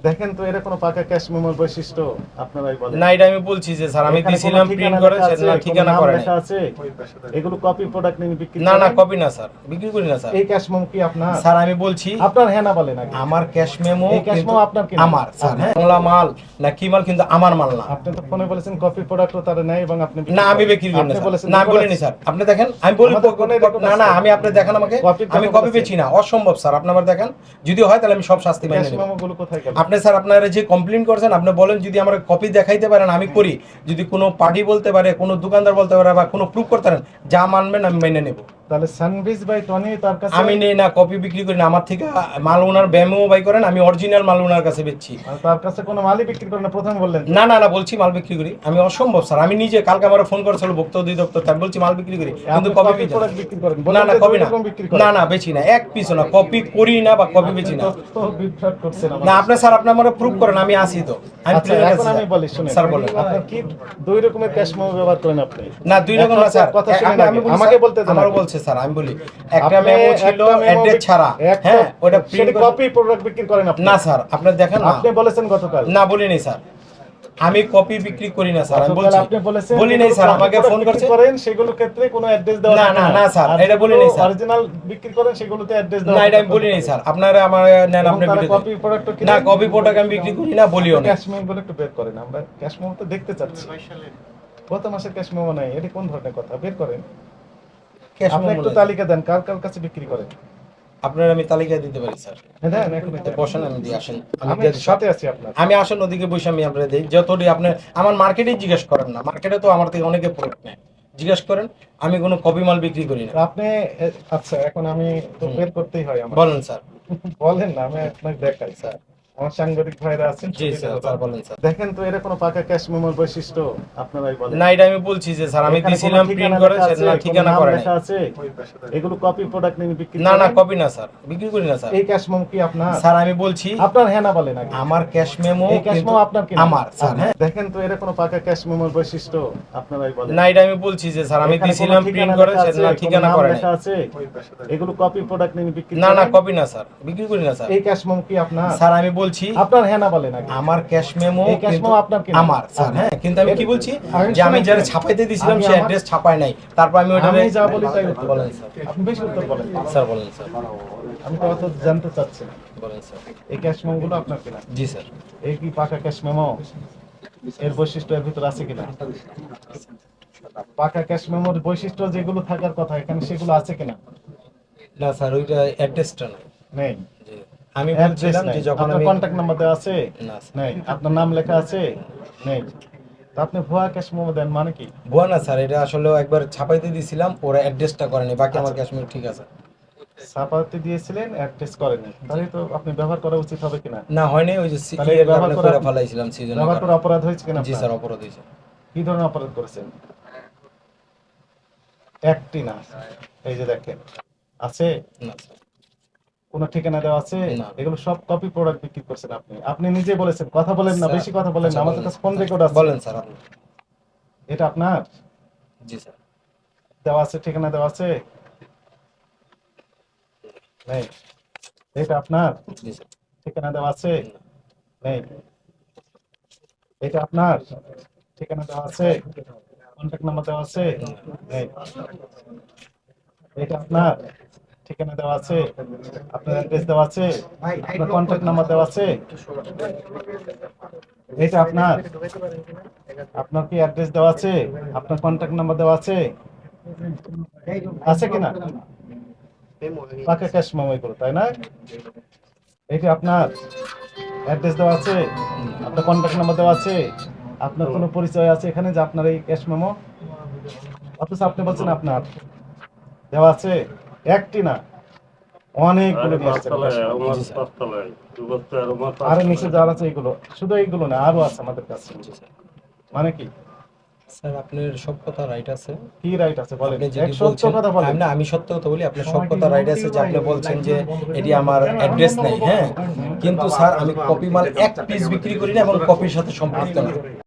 দেখেন তো এটা কোনো পাকা ক্যাশ মেমোর বৈশিষ্ট্য আপনারাই বলেন। না এটা আমি বলছি যে স্যার আমি দিছিলাম প্রিন্ট করে সেটা না ঠিকানা করে নাই। লেখা আছে? এগুলো কপি প্রোডাক্ট নিয়ে বিক্রি না না কপি না স্যার। বিক্রি করি না স্যার। এই ক্যাশ মেমো কি আপনার? স্যার আমি বলছি আপনার হ্যাঁ না বলেন আগে। আমার ক্যাশ মেমো এই cash memo আপনার কিনা? আমার স্যার হ্যাঁ। বাংলা মাল না কি মাল কিন্তু আমার মাল না। আপনি তো ফোনে বলেছেন কপি প্রোডাক্টও তারা নেয় এবং আপনি না আমি বিক্রি করি না না আমি বলিনি স্যার। আপনি দেখেন আমি বলি না না আমি আপনি দেখেন আমাকে। আমি কপি। পেয়েছি না। অসম্ভব স্যার। আপনি আবার দেখেন। যদি হয় তাহলে আমি সব শাস্তি মেনে নেব। ক্যাশ মেমো গুলো কোথায় গেল? আপনি স্যার, আপনারা যে কমপ্লেন করছেন, আপনি বলেন যদি আমার কপি দেখাইতে পারেন, আমি করি। যদি কোনো পার্টি বলতে পারে, কোনো দোকানদার বলতে পারে বা কোনো প্রুফ করতে পারেন, যা মানবেন আমি মেনে নেব। তাহলে সানবিজ বাই টনি তার কাছে আমি নেই না কপি বিক্রি করি না। আমার থেকে মাল ওনার ব্যামো বাই করেন আমি অরিজিনাল মাল ওনার কাছে বেচছি। তার কাছে কোনো মালই বিক্রি করে না প্রথমে বললেন না না না বলছি মাল বিক্রি করি। আমি অসম্ভব স্যার। আমি নিজে কালকে আমার ফোন করেছিল ভক্ত অধিদপ্তর তার বলছি মাল বিক্রি করি। কিন্তু কপি বিক্রি করেন। না না কপি না। করেন। না না বেচি না। এক পিস না। কপি করি না বা কপি বেচি না। না আপনি স্যার আপনি আমার প্রুফ করেন আমি আসি তো। আমি আচ্ছা এখন আমি বলি শুনে স্যার বলেন। আপনার কি দুই রকমের ক্যাশ মেমো ব্যবহার করেন আপনি? না দুই রকম না স্যার। কথা আমাকে বলতে দেন আমারও বলছে স্যার আমি বলি একটা মেমো ছিল অ্যাড্রেস ছাড়া। হ্যাঁ ওটা প্রিন্ট কপি প্রোডাক্ট বিক্রি করেন আপনি। না স্যার আপনি দেখেন না। আপনি বলেছেন গতকাল। না বলিনি স্যার। আমি কপি বিক্রি করি না স্যার আমি বলছি। আপনি বলেছেন বলি নাই স্যার আমাকে ফোন করছে। করেন সেগুলো ক্ষেত্রে কোনো অ্যাড্রেস দেওয়া না, না, না, স্যার, এটা বলি নাই, স্যার। অরিজিনাল বিক্রি করেন সেগুলোতে অ্যাড্রেস দেওয়া না এটা আমি বলি নাই স্যার। আপনারা আমার নেন আপনি ভিডিও কপি প্রোডাক্ট কি না কপি প্রোডাক্ট আমি বিক্রি করি না বলিও না। ক্যাশ মেমো বলে একটু বের করেন আমরা ক্যাশ মেমো তো দেখতে চাচ্ছি। গত মাসের ক্যাশ মেমো নাই এটা কোন ধরনের কথা? বের করেন। আপনি একটু তালিকা দেন কার কার কাছে বিক্রি করেন? আপনার আমি তালিকা দিতে পারি স্যার। হ্যাঁ। বসেন আমি দিয়ে আসেন। আমি। সাথে আছি আপনার। আমি আসেন ওদিকে বসে আমি আপনার দিই। যতটি আপনি আমার মার্কেটে জিজ্ঞেস করেন না। মার্কেটে তো আমার থেকে অনেকে প্রোডাক্ট নেয়। জিজ্ঞেস করেন আমি কোনো কপি মাল বিক্রি করি না। আপনি আচ্ছা এখন আমি তো বের করতেই হয় আমার। বলেন স্যার। বলেন না আমি আপনাকে দেখাই স্যার। আমার সাংবাদিক ভাইরা আছেন জি স্যার বলেন। স্যার। দেখেন তো এটা কোনো পাকা ক্যাশ মেমোর বৈশিষ্ট্য আপনারাই বলেন। না এটা আমি বলছি যে স্যার আমি দিছিলাম প্রিন্ট করে সেটা না ঠিকানা করে লেখা আছে? এগুলো কপি প্রোডাক্ট নিয়ে বিক্রি না না কপি না স্যার বিক্রি করি না স্যার। এই ক্যাশ মেমো কি আপনার? স্যার আমি বলছি আপনার হ্যাঁ না বলেন আগে। আমার ক্যাশ মেমো এই ক্যাশ মেমো আপনার কিনা? আমার স্যার হ্যাঁ। দেখেন তো এটা কোনো পাকা ক্যাশ মেমোর বৈশিষ্ট্য আপনারাই বলেন। না এটা আমি বলছি যে স্যার আমি দিছিলাম প্রিন্ট করে সেটা না ঠিকানা করে লেখা আছে? এগুলো কপি প্রোডাক্ট নিয়ে বিক্রি না না কপি না স্যার বিক্রি করি না স্যার। এই ক্যাশ মেমো কি আপনার? স্যার আমি বলছি আপনার হ্যাঁ না বলেন আমার ক্যাশ মেমো কিন্তু memo আপনার আমার স্যার হ্যাঁ কিন্তু আমি কি বলছি? যে আমি। যারা ছাপাইতে দিয়েছিলাম সে অ্যাড্রেস ছাপায় নাই। তারপর আমি ওটা যা বলি তাই উত্তর বলেন স্যার। আপনি বেশি উত্তর বলেন। স্যার বলেন স্যার। আমি তো জানতে চাচ্ছি বলেন স্যার। এই ক্যাশ মেমো গুলো আপনার কিনা? জি স্যার। এই কি পাকা ক্যাশ মেমো এর বৈশিষ্ট্য এর ভিতর আছে কিনা? পাকা ক্যাশ মেমোর বৈশিষ্ট্য যেগুলো থাকার কথা এখানে সেগুলো আছে কিনা? না স্যার ওইটা অ্যাড্রেসটা নাই। নেই। আমি বলছিলাম যে যখন আপনার আমি কন্ট্যাক্ট নাম্বার দেওয়া আছে? না স্যার। আপনার নাম লেখা আছে? নেই। আপনি ভুয়া ক্যাশ মেমো দেন মানে কি? ভুয়া না স্যার এটা আসলে একবার ছাপাইতে দিয়েছিলাম ওরা অ্যাড্রেসটা করেনি বাকি আমার ক্যাশ মেমো ঠিক আছে। ছাপাতে দিয়েছিলেন অ্যাড্রেস করেনি। তাহলে তো আপনি ব্যবহার করা উচিত হবে কিনা? না হয়নি ওই যে ব্যবহার করে ফেলাইছিলাম সিজন ব্যবহার করে অপরাধ হয়েছে কিনা জি স্যার অপরাধ হয়েছে। কি ধরনের অপরাধ করেছেন? একটি না এই যে দেখেন আছে? না স্যার কোনো ঠিকানা দেওয়া আছে। এগুলো সব কপি প্রোডাক্ট বিক্রি করছেন আপনি। আপনি নিজে বলেছেন কথা বলেন না বেশি কথা বলেন না আমাদের কাছে ফোন রেকর্ড আছে। বলেন স্যার আপনি। এটা আপনার? জি স্যার। দেওয়া আছে ঠিকানা দেওয়া আছে? নেই। এটা আপনার? জি স্যার। ঠিকানা দেওয়া আছে? নেই। এটা আপনার? ঠিকানা দেওয়া আছে? কন্ট্যাক্ট নাম্বার দেওয়া আছে? নেই। এটা আপনার? ঠিকানা দেওয়া আছে, আপনার অ্যাড্রেস দেওয়া আছে, আপনার কন্ট্যাক্ট নাম্বার দেওয়া আছে। এটা আপনার আপনার কি অ্যাড্রেস দেওয়া আছে, আপনার কন্ট্যাক্ট নাম্বার দেওয়া আছে? আছে কিনা? পাকা ক্যাশ মেমো করো, তাই না? এটা আপনার অ্যাড্রেস দেওয়া আছে, আপনার কন্ট্যাক্ট নাম্বার দেওয়া আছে, আপনার কোনো পরিচয় আছে, এখানে যে আপনার এই ক্যাশ মেমো অথচ আপনি বলছেন আপনার দেওয়া আছে। একটি না অনেকগুলো নিয়ে আরও নিচে যারা আছে এইগুলো শুধু এইগুলো না আরও আছে আমাদের কাছে। মানে কি? স্যার আপনার সব কথা রাইট আছে। কি রাইট আছে? বলেন। সত্য কথা বলেন। আমি না আমি সত্য কথা বলি আপনার সব কথা রাইট আছে যে আপনি বলছেন যে এটি আমার অ্যাড্রেস নেই হ্যাঁ? কিন্তু স্যার আমি কপি মাল এক পিস বিক্রি করি না এবং কপির সাথে সম্পৃক্ত না।